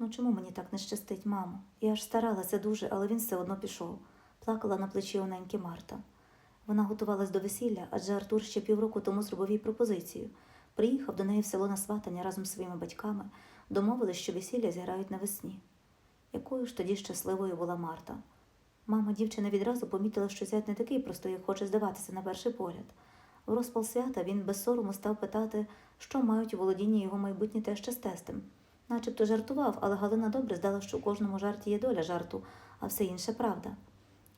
Ну чому мені так не щастить, мамо? Я ж старалася дуже, але він все одно пішов. Плакала на плечі оненьки Марта. Вона готувалась до весілля, адже Артур ще півроку тому зробив їй пропозицію. Приїхав до неї в село на сватання разом з своїми батьками, домовились, що весілля зіграють навесні. Якою ж тоді щасливою була Марта? Мама дівчини відразу помітила, що зять не такий простий, як хоче здаватися на перший погляд. В розпал свята він без сорому став питати, що мають у володінні його майбутні теща з тестем. Начебто жартував, але Галина добре здала, що у кожному жарті є доля жарту, а все інше правда.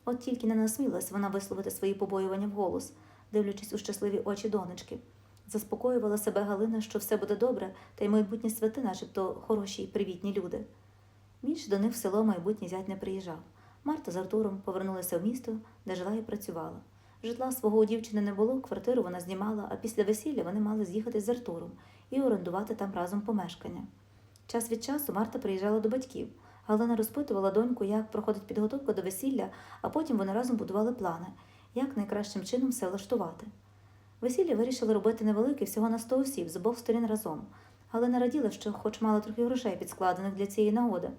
От тільки не насмілась вона висловити свої побоювання вголос, дивлячись у щасливі очі донечки. Заспокоювала себе Галина, що все буде добре, та й майбутні святи, начебто хороші й привітні люди. Більше до них в село майбутній зять не приїжджав. Марта з Артуром повернулися в місто, де жила і працювала. Житла свого у дівчини не було, квартиру вона знімала, а після весілля вони мали з'їхати з Артуром і орендувати там разом помешкання. Час від часу Марта приїжджала до батьків. Галина розпитувала доньку, як проходить підготовка до весілля, а потім вони разом будували плани, як найкращим чином все влаштувати. Весілля вирішили робити невелике, всього на 100 осіб з обох сторін разом. Галина раділа, що хоч мала трохи грошей підскладених для цієї нагоди.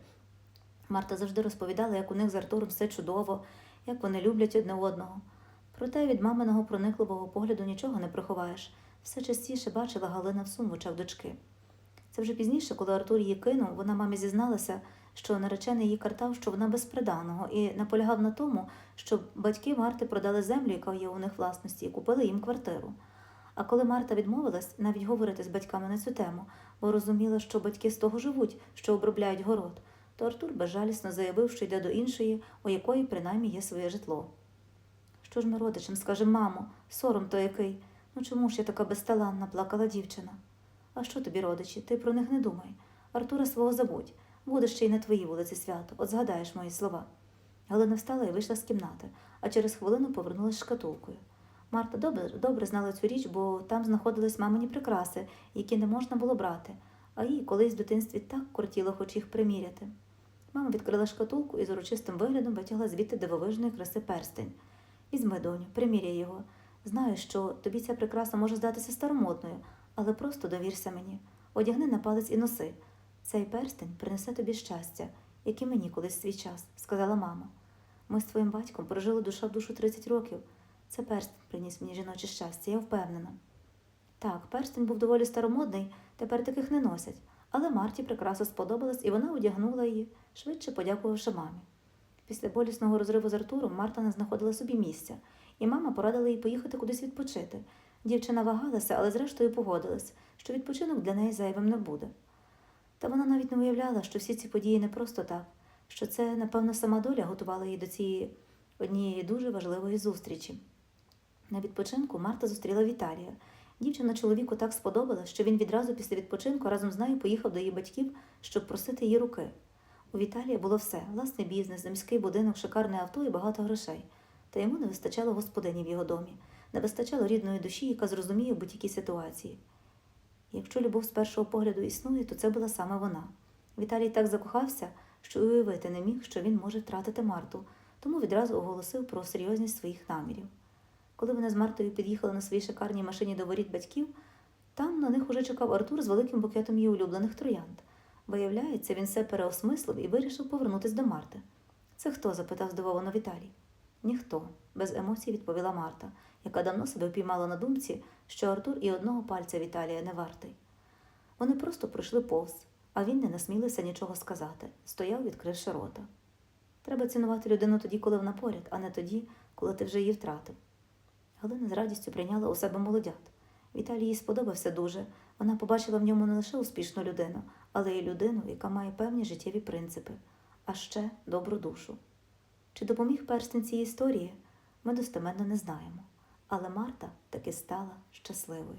Марта завжди розповідала, як у них з Артуром все чудово, як вони люблять одне одного. Проте від маминого проникливого погляду нічого не приховаєш. Все частіше бачила Галина в сум в дочки. Це вже пізніше, коли Артур її кинув, вона мамі зізналася, що наречений її картав, що вона безприданого, і наполягав на тому, що батьки Марти продали землю, яка є у них власності, і купили їм квартиру. А коли Марта відмовилась навіть говорити з батьками на цю тему, бо розуміла, що батьки з того живуть, що обробляють город, то Артур безжалісно заявив, що йде до іншої, у якої принаймні є своє житло. Що ж ми родичам скажемо, мамо, сором то який? Ну чому ж я така безталанна, плакала дівчина. А що тобі, родичі, ти про них не думай. Артура свого забудь. Буде ще й на твоїй вулиці свято, от згадаєш мої слова. Галина встала і вийшла з кімнати, а через хвилину повернулася з шкатулкою. Марта добре, добре знала цю річ, бо там знаходились мамині прикраси, які не можна було брати, а їй колись в дитинстві так кортіло хоч їх приміряти. Мама відкрила шкатулку і з урочистим виглядом витягла звідти дивовижної краси перстень. Візьми, доню, приміряй його. Знаю, що тобі ця прикраса може здатися старомодною, але просто довірся мені. Одягни на палець і носи. Цей перстень принесе тобі щастя, як і мені колись свій час, сказала мама. Ми з твоїм батьком прожили душа в душу 30 років. Це перстень приніс мені жіноче щастя, я впевнена. Так, перстень був доволі старомодний, тепер таких не носять, але Марті прикраса сподобалась, і вона одягнула її, швидше подякувавши мамі. Після болісного розриву з Артуром Марта не знаходила собі місця, і мама порадила їй поїхати кудись відпочити. Дівчина вагалася, але зрештою погодилась, що відпочинок для неї зайвим не буде. Та вона навіть не уявляла, що всі ці події не просто так, що це, напевно, сама доля готувала її до цієї однієї дуже важливої зустрічі. На відпочинку Марта зустріла Віталія. Дівчина чоловіку так сподобалась, що він відразу після відпочинку разом з нею поїхав до її батьків, щоб просити її руки. У Віталія було все власний бізнес, земський будинок, шикарне авто і багато грошей. Та йому не вистачало господині в його домі, не вистачало рідної душі, яка зрозуміє в будь-якій ситуації. Якщо любов з першого погляду існує, то це була саме вона. Віталій так закохався, що уявити не міг, що він може втратити Марту, тому відразу оголосив про серйозність своїх намірів. Коли вони з Мартою під'їхали на своїй шикарній машині до воріт батьків, там на них уже чекав Артур з великим букетом її улюблених троянд. Виявляється, він все переосмислив і вирішив повернутися до Марти. Це хто? запитав здивовано Віталій. Ніхто, без емоцій відповіла Марта, яка давно себе впіймала на думці, що Артур і одного пальця Віталія не вартий. Вони просто пройшли повз, а він не насмілився нічого сказати, стояв, відкривши рота. Треба цінувати людину тоді, коли вона поряд, а не тоді, коли ти вже її втратив. Галина з радістю прийняла у себе молодят. Віталій їй сподобався дуже. Вона побачила в ньому не лише успішну людину, але й людину, яка має певні життєві принципи, а ще добру душу. Чи допоміг перстень цій історії, ми достеменно не знаємо, але Марта таки стала щасливою.